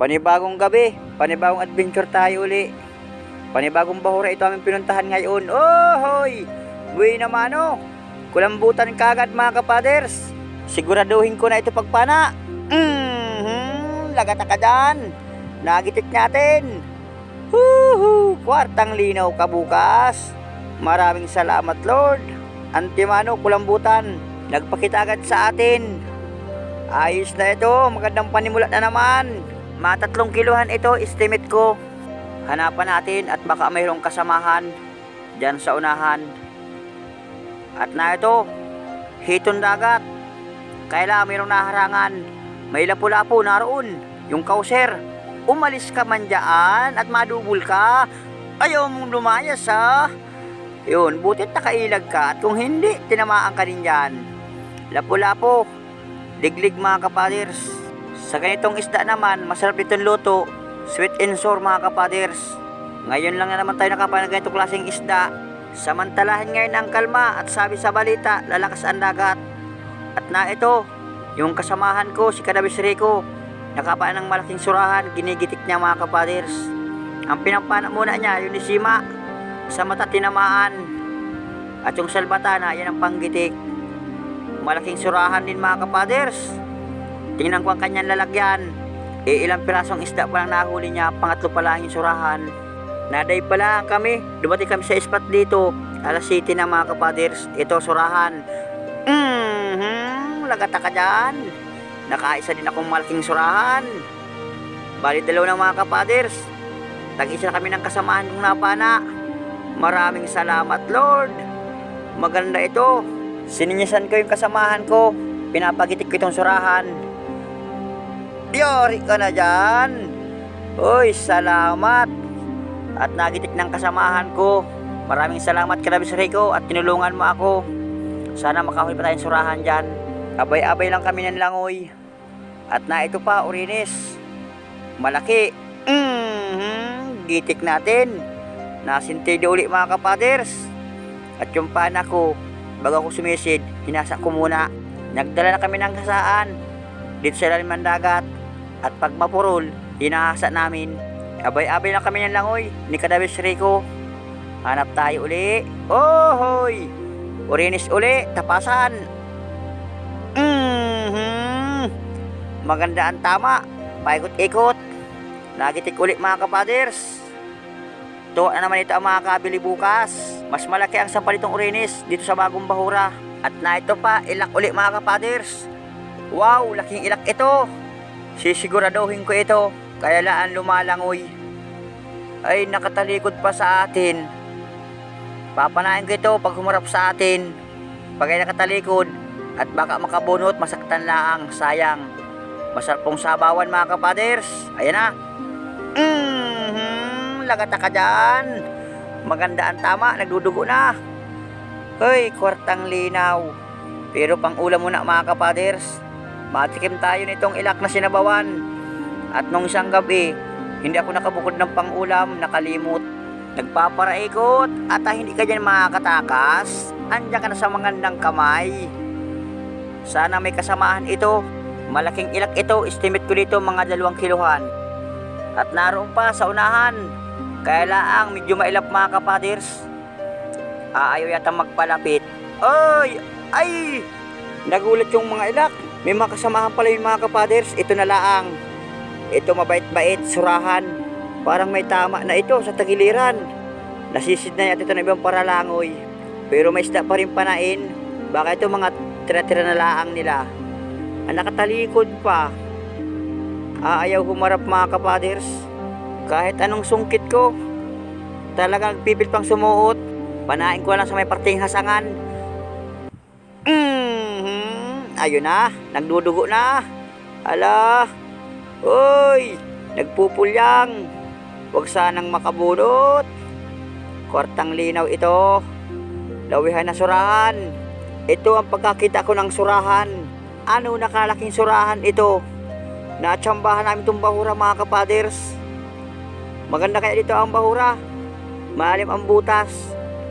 Panibagong gabi, panibagong adventure tayo uli. Panibagong bahura ito aming pinuntahan ngayon. Oh, hoy! Buwi naman oh. Kulambutan kagad mga kapaders. Siguraduhin ko na ito pagpana. Mhm, lagata ka dyan. Nagitik natin. Huhu, kwartang linaw ka bukas. Maraming salamat Lord. Antimano, kulambutan. Nagpakita agad sa atin. Ayos na ito, magandang panimula na naman. Matatlong kiluhan ito, estimate ko. Hanapan natin at baka mayroong kasamahan dyan sa unahan. At na ito, hiton dagat. Kaila mayroong naharangan. May lapu-lapu naroon, yung kauser. Umalis ka man dyan at madubol ka. Ayaw mong lumayas ha. Yun, butit nakailag ka at kung hindi, tinamaan ka din dyan. Lapu-lapo, diglig mga kapaders. Sa ganitong isda naman, masarap itong luto. Sweet and sour mga kapaders. Ngayon lang na naman tayo nakapain ng ganitong klaseng isda. Samantalahin ngayon ang kalma at sabi sa balita, lalakas ang dagat. At na ito, yung kasamahan ko, si Kadabis Rico, nakapain ng malaking surahan, ginigitik niya mga kapaders. Ang pinampana muna niya, yun ni Sima, sa mata tinamaan. At yung salbatana, yan ang panggitik. Malaking surahan din mga kapaders. Tingnan ko ang kanyang lalagyan. E ilang pirasong isda pa lang nahuli niya, pangatlo pa lang yung surahan. Naday pa lang kami, dumating kami sa spot dito. Alas 7 na mga kapaders, ito surahan. Mhm, lagata ka dyan. Nakaisa din akong malaking surahan. Bali dalawa ng mga kapaders. Tag-isa na kami ng kasamahan kong napana. Maraming salamat Lord. Maganda ito. Sininyasan ko yung kasamahan ko. Pinapagitik ko itong surahan. Yori ka na dyan. Uy, salamat. At nagitik ng kasamahan ko. Maraming salamat Karabis Rico at tinulungan mo ako. Sana makahuli pa tayong surahan dyan. Abay-abay lang kami ng langoy. At na ito pa, Urinis. Malaki. Mhm, gitik natin. Nasintido uli mga kapaders. At yung pana ko, bago ako sumisid, hinasa ko muna. Nagdala na kami ng hasaan dito sa ilalim ng dagat. At pag mapurol, hinahasa namin. Abay-abay lang kami ng langoy ni Kadabis Rico. Hanap tayo uli. Oh, hoy! Urinis uli, tapasan. Mhm. Maganda ang tama. Paikot-ikot. Nagitik ulit mga kapaders. Ito na naman ito ang mga kabili bukas. Mas malaki ang sampal nitong urinis dito sa bagong bahura. At na ito pa, ilak ulit mga kapaders. Wow, laking ilak ito. Sisiguraduhin ko ito. Kaya laan lumalangoy. Ay, nakatalikod pa sa atin. Papanain ko ito pag humarap sa atin. Pag ay nakatalikod at baka makabunot, masaktan lang. Sayang. Masarap pong sabawan mga kapaders. Ayan na. Mhm, lagata ka dyan. Maganda ang tama, nagdudugo na. Hoy, kwartang linaw. Pero pang ulam muna mga kapaders. Matikim tayo nitong ilak na sinabawan. At nung isang gabi, hindi ako nakabukod ng pangulam, nakalimot. Nagpaparaikot at ah, hindi ka dyan makakatakas. Andiyan ka na sa magandang kamay. Sana may kasamahan ito. Malaking ilak ito, estimate ko dito mga dalawang kiluhan. At naroon pa sa unahan. Kaya laang medyo mailap mga kapaders. Aayaw yata magpalapit. Ay! Ay! Nagulat yung mga ilak. May mga kasamahan pala yung mga kapaders. Ito na laang. Ito mabait-bait, surahan. Parang may tama na ito sa tagiliran. Nasisid na yata ito ng ibang paralangoy. Pero may isda pa rin panain. Baka ito mga tira-tira na laang nila. Ang nakatalikod pa. Aayaw humarap mga kapaders. Kahit anong sungkit ko. Talagang pipil pang sumuot. Panain ko lang sa may parting hasangan. Ayun na, nagdudugo na. Ala. Uy, nagpupulyang. Huwag sanang makabunot. Kwartang linaw ito. Lawihan na surahan. Ito ang pagkakita ko ng surahan. Ano nakalaking surahan ito? Natsambahan namin itong bahura mga kapaders. Maganda kaya dito ang bahura. Malim ang butas.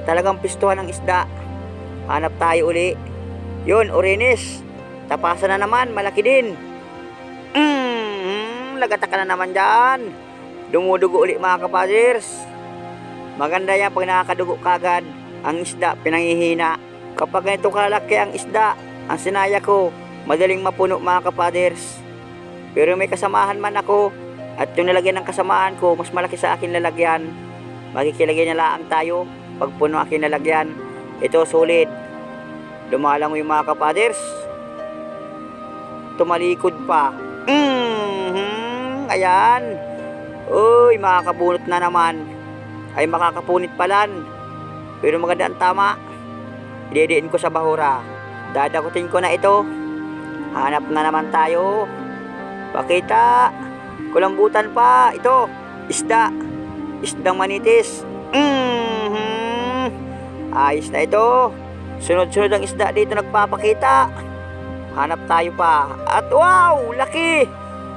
Talagang pistuhan ng isda. Hanap tayo uli. Yun, Orinis. Tapasan na naman, malaki din. Mm, lagata ka na naman dyan. Dumudugo ulit mga kapaders. Maganda yan pag nakakadugo kagad. Ang isda, pinangihina. Kapag ganito kalaki ang isda, ang sinaya ko, madaling mapuno mga kapaders. Pero may kasamahan man ako, at yung nalagyan ng kasamahan ko, mas malaki sa akin lalagyan. Magkikilagay na lang tayo, pag puno akin lalagyan. Ito, solid. Lumalang yung mga kapaders. Tumalikod pa. Mhm, ayan. Uy, makakabunot na naman. Ay makakapunit palan. Pero maganda ang tama. Idediin ko sa bahura. Dadakutin ko na ito. Hanap na naman tayo. Pakita. Kulambutan pa. Ito. Isda. Isdang manitis. Mhm. Ayos na ito. Sunod-sunod ang isda dito nagpapakita. Hanap tayo pa. At wow! Laki!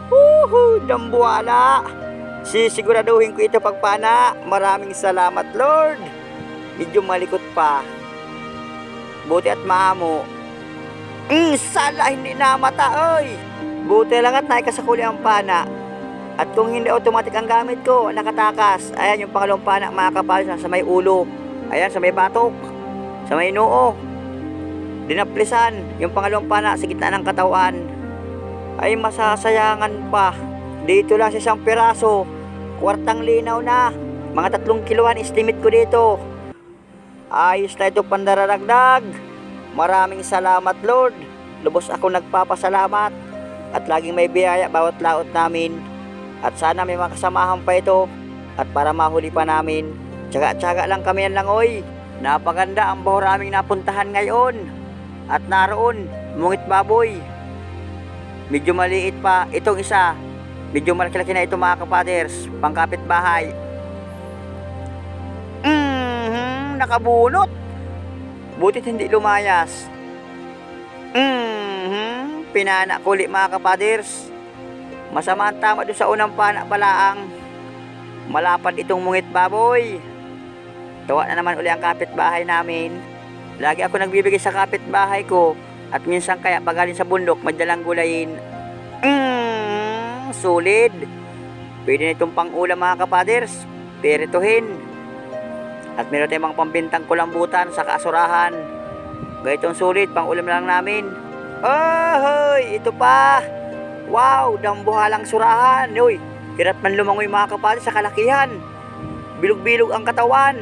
Woohoo! Dambuala! Sisiguraduhin ko ito pagpana. Maraming salamat, Lord. Medyo malikot pa. Buti at maamo. Mm, sala, hindi namata, oy! Buti lang at naikasakuli ang pana. At kung hindi automatic ang gamit ko, nakatakas. Ayan yung pangalawang pana, mga kapal, sa may ulo. Ayan, sa may batok. Sa may noo. Dinaplisan, yung pangalawang pana sa gitna ng katawan. Ay masasayangan pa. Dito lang sa isang piraso. Kwartang linaw na. Mga tatlong kiluhan estimate ko dito. Ayos na ito pandararagdag. Maraming salamat Lord. Lubos ako nagpapasalamat. At laging may biyaya bawat laot namin. At sana may makasamahan pa ito. At para mahuli pa namin. Tsaga-tsaga lang kami yan lang oy. Napaganda ang bahor aming napuntahan ngayon. At naroon, mungit baboy. Medyo maliit pa. Itong isa, medyo malaki-laki na ito mga kapaders. Pangkapit bahay. Mhm, nakabunot. Butit hindi lumayas. Mhm, pinana ko ulit mga kapaders. Masama ang tama doon sa unang pana palaang. Malapad itong mungit baboy. Tawa na naman uli ang kapitbahay namin. Lagi ako nagbibigay sa kapitbahay ko at minsan kaya pagaling sa bundok madalang gulayin. Mmm, solid. Pwede na itong pang-ulam mga kapaders. Perituhin. At meron tayong mga pambintang kulambutan sa kasurahan. Gaytong sulit, pang-ulam lang namin. Ahoy, ito pa. Wow, dambuhalang surahan. Uy, hirap man lumangoy mga kapaders sa kalakihan. Bilog-bilog ang katawan.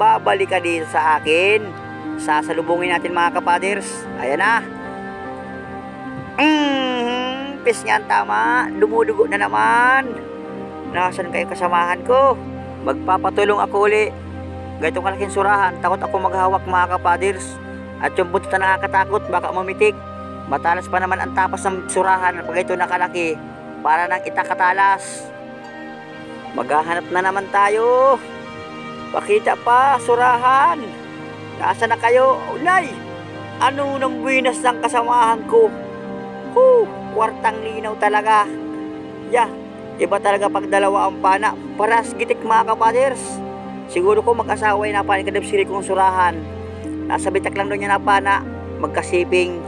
Babalik ka dito sa akin. Sasalubungin natin mga kapaders. Ayan na. Mm, pis nga tama. Dumudugo na naman. Nasaan kayo kasamahan ko? Magpapatulong ako uli. Ganito kalaking surahan. Takot ako maghawak mga kapaders. At yung buto na nakakatakot, baka mamitik. Matalas pa naman ang tapas ng surahan pag ito nakalaki. Para nang itakatalas. Maghahanap na naman tayo. Pakita pa, surahan. Nasa na kayo? Ulay! Ano nang buwinas ng kasamahan ko? Huh, kwartang linaw talaga. Yeah, iba talaga pag dalawa ang pana. Paras gitik mga kapaders. Siguro ko mag-asawa na panik kadab siri kong surahan. Nasa bitak lang doon niya na pana. Magkasiping.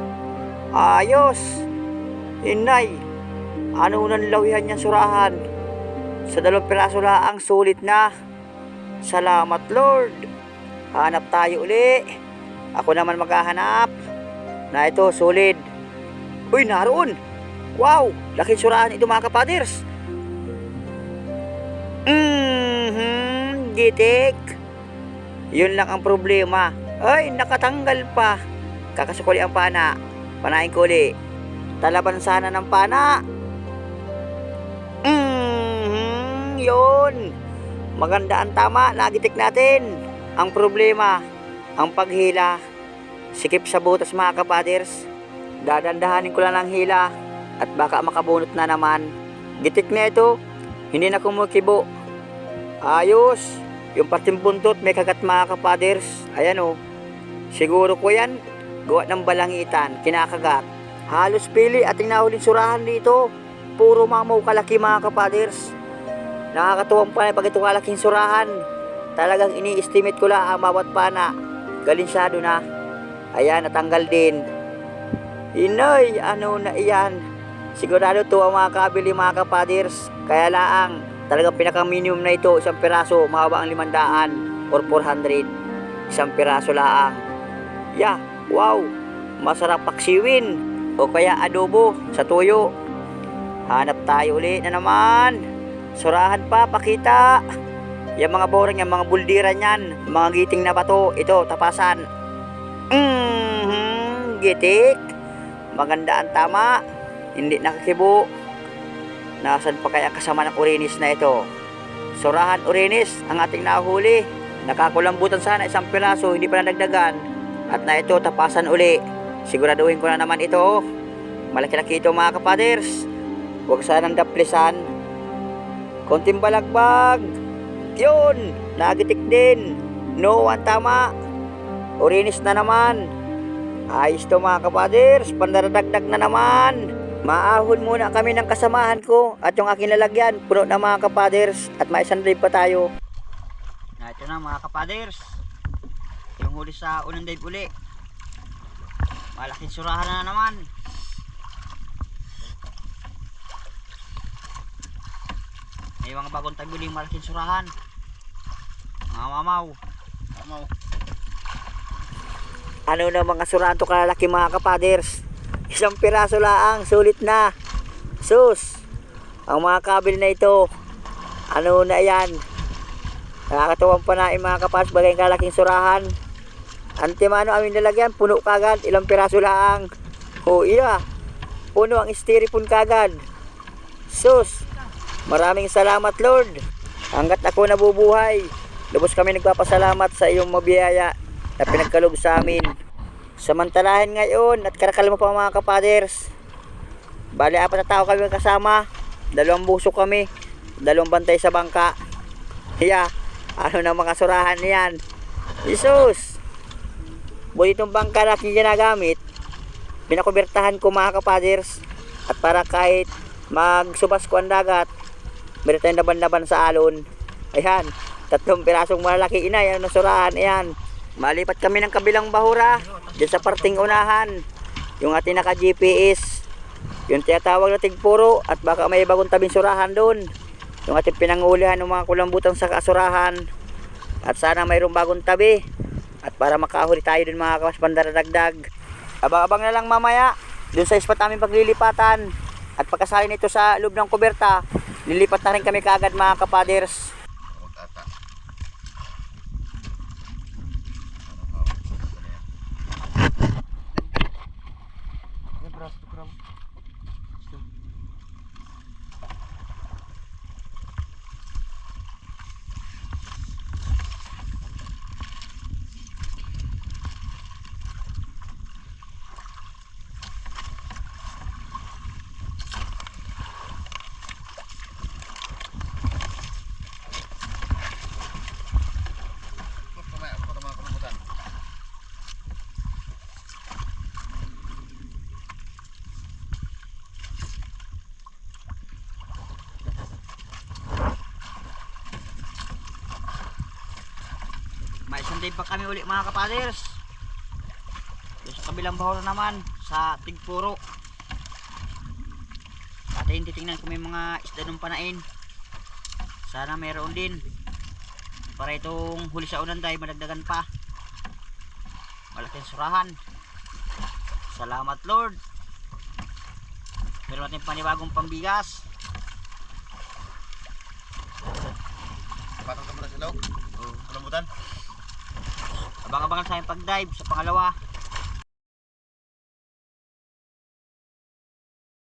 Ayos. Inay. Ano nang lawihan niya surahan? Sa dalawang piraso lang sulit na. Salamat Lord. Hanap tayo uli. Ako naman maghahanap. Na ito, solid. Uy, naroon. Wow, laki surahan ito mga kapaders. Mhm, gitik. Yun lang ang problema. Ay, nakatanggal pa. Kakasukuli ang pana. Panain ko uli. Talaban sana ng pana. Mhm, yun. Maganda ang tama, nagitik natin. Ang problema, ang paghila. Sikip sa butas mga kapaders. Dadandahanin ko lang ang hila at baka makabunot na naman. Gitik na ito, hindi na kumukibo. Ayos, yung parting buntot may kagat mga kapaders. Ayan o, siguro ko yan, gawa ng balangitan, kinakagat. Halos pili ating nahuling surahan dito. Puro mamaw kalaki mga kapaders. Nakakatuwang pa pag ito kalaking surahan. Talagang ini-estimate ko lang ang bawat pana. Galinsyado na. Ayan, natanggal din. Inoy, ano na iyan? Sigurado to ang makakabili mga kapaders. Kaya laang, talagang pinaka-minimum na ito, isang piraso, mahaba ang 500 or 400. Isang piraso laang. Yeah, wow, masarap paksiwin. O kaya adobo sa tuyo. Hanap tayo ulit na naman. Surahan pa, pakita. Yung mga borang yung mga buldiran yan. Mga giting na bato. Ito, tapasan. Mhm, gitik. Maganda ang tama. Hindi nakakibo. Nasaan pa kaya kasama ng urinis na ito? Surahan urinis ang ating nahuli. Nakakulambutan sana isang piraso, hindi pa nadagdagan. At na ito, tapasan uli. Siguraduhin ko na naman ito. Malaki-laki ito mga kapaders. Huwag sanang daplisan. Konting balagbag. Yun, nagitik din. No, ang tama. Urinis na naman. Ayos to mga kapaders, pandaradagdag na naman. Maahon muna kami ng kasamahan ko at yung aking lalagyan, puno na mga kapaders at may dive pa tayo. Na ito na mga kapaders. Yung huli sa unang dive uli. Malaking surahan na naman. May mga bagong taguling malaking surahan. Mga mamaw. Mamaw. Ano na mga surahan to kalalaki mga kapaders? Isang piraso laang, sulit na. Sus, ang mga kabil na ito, ano na yan? Nakakatuwang pa na yung mga kapaders bagay kalaking surahan. Antimano amin nalagyan, puno kagad, ilang piraso laang. O iya, puno ang styrofoam kagad. Sus, maraming salamat Lord. Hanggat ako nabubuhay, lubos kami nagpapasalamat sa iyong mabiyaya na pinagkalob sa amin. Samantalahin ngayon at karakal mo pa mga kapaders. Bali, apat na tao kami kasama. Dalawang buso kami. Dalawang bantay sa bangka. Hiya, ano na mga surahan niyan. Jesus! Buti itong bangka na ginagamit. Pinakubertahan ko mga kapaders. At para kahit magsubas ko ang dagat, meron tayong laban-laban sa alon. Ayan, tatlong pirasong malalaki ina, yan ang surahan, ayan. Malipat kami ng kabilang bahura, dyan sa parting unahan. Yung ating naka-GPS, yung tinatawag na tigpuro, at baka may bagong tabing surahan doon. Yung ating pinangulihan ng mga kulambutan sa kasurahan. At sana mayroong bagong tabi. At para makahuli tayo dun mga kapas pandaradagdag. Abang-abang na lang mamaya, dun sa spot namin paglilipatan. At pagkasali nito sa loob ng kuberta, lilipat na rin kami kaagad mga kapaders. Day pa kami uli mga kapaders. Doon sa kabilang bahor naman, sa Tigpuro. Atin titingnan ko may mga isda ng panain. Sana mayroon din. Para itong huli sa unang day, madagdagan pa. Malaking surahan. Salamat Lord. Meron natin panibagong pambigas. Patong ka muna sa loob. Oh. Kalambutan. Abang-abangan sa aking pag-dive sa pangalawa.